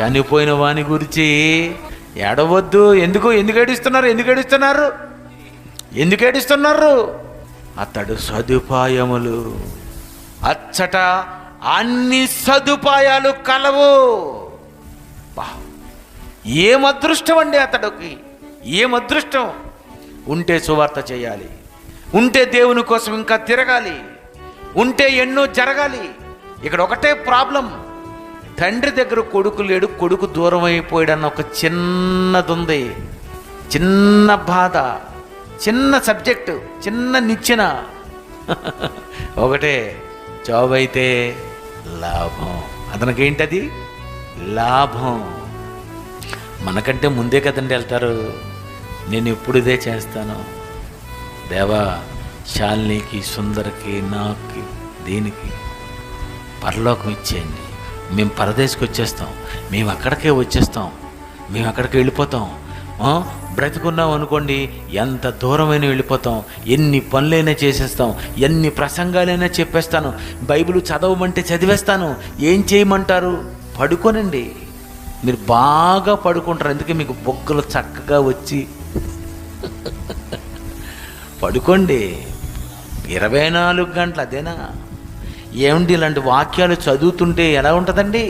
చనిపోయిన వాని గురించి ఏడవద్దు. ఎందుకు? ఎందుకు ఏడుస్తున్నారు? ఎందుకు ఏడుస్తున్నారు? ఎందుకు ఏడుస్తున్నారు? అతడు సదుపాయములు. అచ్చట అన్ని సదుపాయాలు కలవు. ఏం అదృష్టం అండి అతడికి? ఏం అదృష్టం? ఉంటే సువార్త చేయాలి. ఉంటే దేవుని కోసం ఇంకా తిరగాలి. ఉంటే ఎన్నో జరగాలి. ఇక్కడ ఒకటే ప్రాబ్లం. తండ్రి దగ్గర కొడుకు లేడు కొడుకు దూరం అయిపోయాడన్న ఒక చిన్నది ఉంది చిన్న బాధ చిన్న సబ్జెక్టు చిన్న నిచ్చిన. ఒకటే జాబ్ అయితే లాభం. అతనికి ఏంటది లాభం. మనకంటే ముందే కదండి వెళ్తారు. నేను ఎప్పుడు ఇదే చేస్తాను. దేవా శాలినికి సుందరికి నాకు దీనికి పరలోకం ఇచ్చేయండి. మేము పరదేశకు వచ్చేస్తాం. మేము అక్కడికే వచ్చేస్తాం. మేము అక్కడికి వెళ్ళిపోతాం. బ్రతుకున్నాం బ్రతికున్నాం అనుకోండి ఎంత దూరమైన వెళ్ళిపోతాం. ఎన్ని పనులైనా చేసేస్తాం. ఎన్ని ప్రసంగాలైనా చెప్పేస్తాను. బైబిల్ చదవమంటే చదివేస్తాను. ఏం చేయమంటారు? పడుకోనండి. మీరు బాగా పడుకుంటారు. అందుకే మీకు బొగ్గలు చక్కగా వచ్చి పడుకోండి. ఇరవై నాలుగు గంటలు అదేనా? ఏమిటి ఇలాంటి వాక్యాలు చదువుతుంటే ఎలా ఉంటుందండి?